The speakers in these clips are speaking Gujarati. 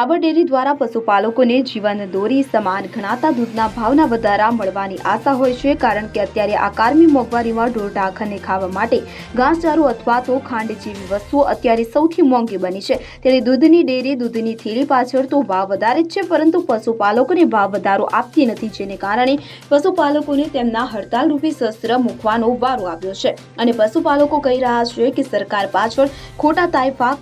સાબર ડેરી દ્વારા પશુપાલકોને જીવન દોરી સમાન ગણાતા દૂધના ભાવના વધારા મળવાની આશા હોય છે, કારણ કે અત્યારે આ કારમી મોંઘવારીમાં ઢોર ઢાંખરને ખાવા માટે ઘાસચારો અથવા તો ખાંડ જેવી વસ્તુઓ અત્યારે સૌથી મોંઘી બની છે. ત્યારે દૂધની ડેરી દૂધની થેલી પાછળ તો ભાવ વધારે જ છે, પરંતુ પશુપાલકોને ભાવ વધારો આપતી નથી, જેને કારણે પશુપાલકોને તેમના હડતાલ રૂપી શસ્ત્ર મૂકવાનો વારો આવ્યો છે. અને પશુપાલકો કહી રહ્યા છે કે સરકાર પાછળ ખોટા તાઇફા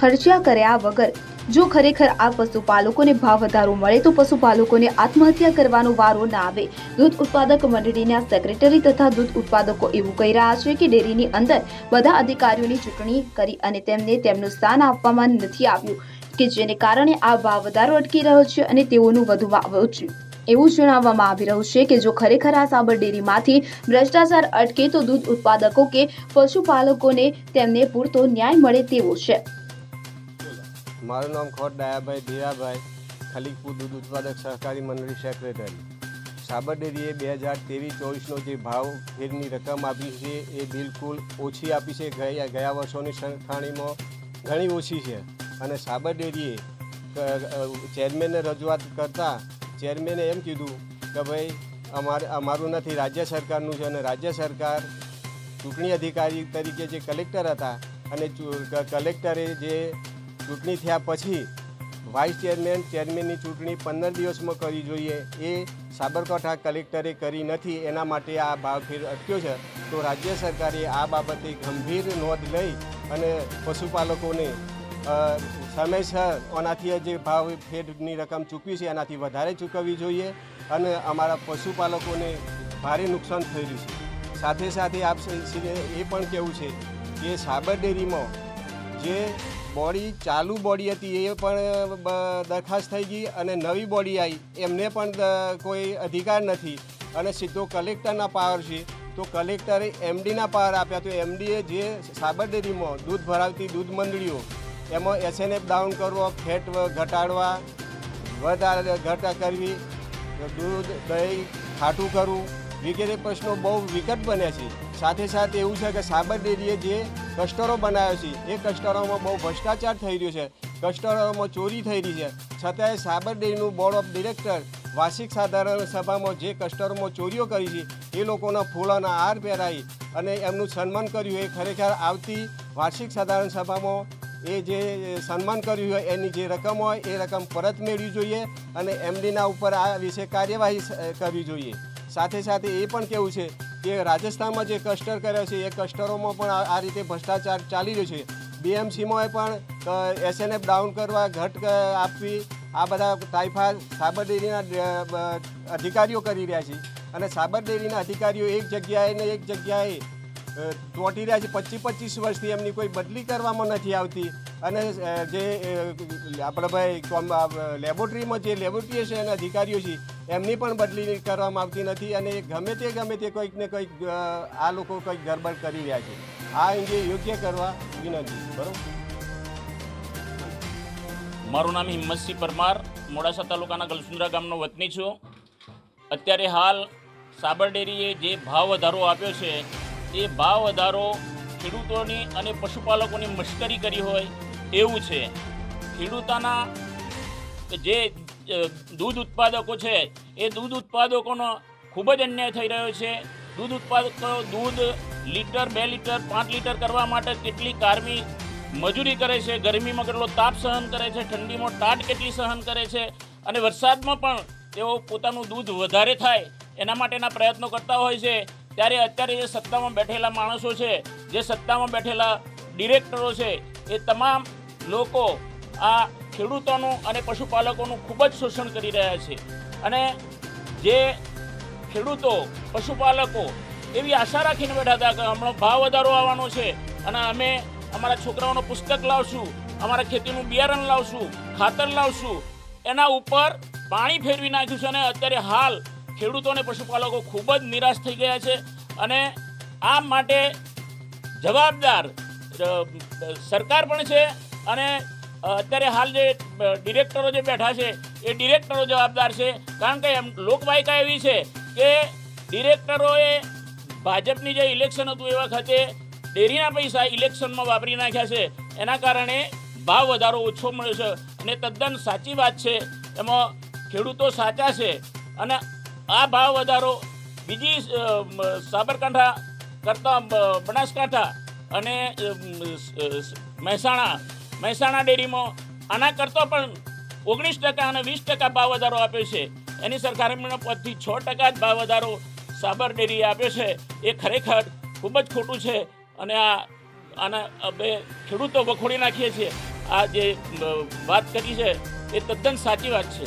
ખર્ચ્યા કર્યા વગર જો ખરેખર આ પશુપાલકોને ભાવ વધારો મળે તો પશુપાલકોને આત્મહત્યા કરવાનો વારો ના આવે. દૂધ ઉત્પાદક મંડળીના સેક્રેટરી તથા દૂધ ઉત્પાદકો એવું કહી રહ્યા છે કે ડેરીની અંદર બધા અધિકારીઓની ચૂંટણી કરી અને તેમને તેમનું સ્થાન આપવામાં નથી આવ્યું, કે જેને કારણે આ ભાવ વધારો અટકી રહ્યો છે અને તેઓનું વધુમાં ઓછું એવું જણાવવામાં આવી રહ્યું છે કે જો ખરેખર આ સાબર ડેરીમાંથી ભ્રષ્ટાચાર અટકે તો દૂધ ઉત્પાદકો કે પશુપાલકોને તેમને પૂરતો ન્યાય મળે તેવો છે. મારું નામ ખોટ ડાયાભાઈ ધીરાભાઈ ખલીકપુર દૂધ ઉત્પાદક સહકારી મંડળી સેક્રેટરી સાબર ડેરીએ બે હજાર ત્રેવીસ ચોવીસનો જે ભાવ ફેરની રકમ આપી છે, એ બિલકુલ ઓછી આપી છે. ગયા ગયા વર્ષોની સરખામણીમાં ઘણી ઓછી છે. અને સાબર ડેરીએ ચેરમેનને રજૂઆત કરતાં ચેરમેને એમ કીધું કે ભાઈ, અમારે, અમારું નથી, રાજ્ય સરકારનું છે. અને રાજ્ય સરકાર ચૂંટણી અધિકારી તરીકે જે કલેક્ટર હતા અને કલેક્ટરે જે ચૂંટણી થયા પછી વાઇસ ચેરમેન ચેરમેનની ચૂંટણી પંદર દિવસમાં કરવી જોઈએ. એ સાબરકાંઠા કલેક્ટરે કરી નથી. એના માટે આ ભાવ ફેર અટક્યો છે. તો રાજ્ય સરકારે આ બાબતે ગંભીર નોંધ લઈ અને પશુપાલકોને સમયસર આનાથી જે ભાવ ફેરની રકમ ચૂકવી છે, એનાથી વધારે ચૂકવવી જોઈએ અને અમારા પશુપાલકોને ભારે નુકસાન થયેલું છે. સાથે સાથે આપ એ પણ કહેવું છે કે સાબર ડેરીમાં જે બોડી, ચાલુ બોડી હતી એ પણ દરખાસ્ત થઈ ગઈ અને નવી બોડી આવી એમને પણ કોઈ અધિકાર નથી. અને સીધો કલેક્ટરના પાવર છે. તો કલેક્ટરે એમડીના પાવર આપ્યા. તો એમડીએ જે સાબર ડેરીમાં દૂધ ભરાવતી દૂધ મંડળીઓ, એમાં એસએનએફ ડાઉન કરવો, ફેટ ઘટાડવા, વધારે ઘટા કરવી, દૂધ, દહીં, ખાટું કરવું, વગેરે પ્રશ્નો બહુ વિકટ બને છે. સાથે સાથે એવું છે કે સાબર ડેરીએ જે કસ્ટરો બનાવ્યો છે, એ કસ્ટરોમાં બહુ ભ્રષ્ટાચાર થઈ રહ્યો છે. કસ્ટરોમાં ચોરી થઈ રહી છે. છતાંય સાબર ડેરીનું બોર્ડ ઓફ ડિરેક્ટર વાર્ષિક સાધારણ સભામાં જે કસ્ટરોમાં ચોરીઓ કરી છે, એ લોકોના ફૂલોના હાર પહેરાવી અને એમનું સન્માન કર્યું. એ ખરેખર આવતી વાર્ષિક સાધારણ સભામાં એ જે સન્માન કર્યું હોય, એની જે રકમ હોય, એ રકમ પરત મેળવી જોઈએ અને એમડીના ઉપર આ વિશે કાર્યવાહી કરવી જોઈએ. સાથે સાથે એ પણ કેવું છે કે રાજસ્થાનમાં જે કસ્ટર કર્યા છે, એ કસ્ટરોમાં પણ આ રીતે ભ્રષ્ટાચાર ચાલી રહ્યો છે. બીએમસીમાં પણ એસએનએફ ડાઉન કરવા, ઘટ આપવી, આ બધા તાઇફા સાબર ડેરીના અધિકારીઓ કરી રહ્યા છે. અને સાબર ડેરીના અધિકારીઓ એક જગ્યાએ ને એક જગ્યાએ ચોંટી રહ્યા છે. પચીસ પચીસ વર્ષથી એમની કોઈ બદલી કરવામાં નથી આવતી. અને જે આપણા ભાઈ લેબોરેટરીમાં જે લેબોરેટરી છે, એના અધિકારીઓ છે, એમની પણ બદલી કરવામાં આવતી નથી. અને ગમે તે ગમે તે કંઈક ને કંઈક આ લોકો કંઈક ગરબડ કરી રહ્યા છે. આ અંગે યોગ્ય કરવા વિનંતી. બરોબર? મારું નામ હિંમતસિંહ પરમાર. મોડાસા તાલુકાના ગલસુંદરા ગામનો વતની છું. અત્યારે હાલ સાબર ડેરીએ જે ભાવ વધારો આપ્યો છે એ ભાવ વધારો ખેડૂતોની અને પશુપાલકોની મશ્કરી કરી હોય એવું છે. ખેડૂતોના જે દૂધ ઉત્પાદકો છે, એ દૂધ ઉત્પાદકોનો ખૂબ જ અન્યાય થઈ રહ્યો છે. દૂધ ઉત્પાદકો દૂધ લીટર, બે લીટર, પાંચ લીટર કરવા માટે કેટલી કારમી મજૂરી કરે છે, ગરમીમાં કેટલો તાપ સહન કરે છે, ઠંડીમાં ટાટ કેટલી સહન કરે છે અને વરસાદમાં પણ તેઓ પોતાનું દૂધ વધારે થાય એના માટેના પ્રયત્નો કરતા હોય છે. ત્યારે અત્યારે જે સત્તામાં બેઠેલા માણસો છે, જે સત્તામાં બેઠેલા ડિરેક્ટરો છે, એ તમામ લોકો આ ખેડૂતોનું અને પશુપાલકોનું ખૂબ જ શોષણ કરી રહ્યા છે. અને જે ખેડૂતો, પશુપાલકો એવી આશા રાખીને બેઠા હતા કે હમણાં ભાવ વધારો આવવાનો છે અને અમે અમારા છોકરાઓનું પુસ્તક લાવશું, અમારા ખેતીનું બિયારણ લાવશું, ખાતર લાવશું, એના ઉપર પાણી ફેરવી નાખ્યું છે અને અત્યારે હાલ ખેડૂતો અને પશુપાલકો ખૂબ જ નિરાશ થઈ ગયા છે અને આ માટે જવાબદાર સરકાર પણ છે અને અત્યારે હાલ જે ડિરેક્ટરો જે બેઠા છે એ ડિરેક્ટરો જવાબદાર છે. કારણ કે એમ લોકવાયકા એવી છે કે ડિરેક્ટરોએ ભાજપની જે ઇલેક્શન હતું એ વખતે ડેરીના પૈસા ઇલેક્શનમાં વાપરી નાખ્યા છે. એના કારણે ભાવ વધારો ઓછો મળ્યો છે અને તદ્દન સાચી વાત છે. એમાં ખેડૂતો સાચા છે અને આ ભાવ વધારો, બીજી સાબરકાંઠા કરતાં બનાસકાંઠા અને મહેસાણા મહેસાણા ડેરીમાં આના કરતાં પણ ઓગણીસ ટકા અને વીસ ટકા ભાવ વધારો આપ્યો છે. એની સરકારના પદથી છ ટકા જ ભાવ વધારો સાબર ડેરીએ આપ્યો છે. એ ખરેખર ખૂબ જ ખોટું છે અને આ, આના બે ખેડૂતો વખોડી નાખીએ છીએ. આ જે વાત કરી છે, એ તદ્દન સાચી વાત છે.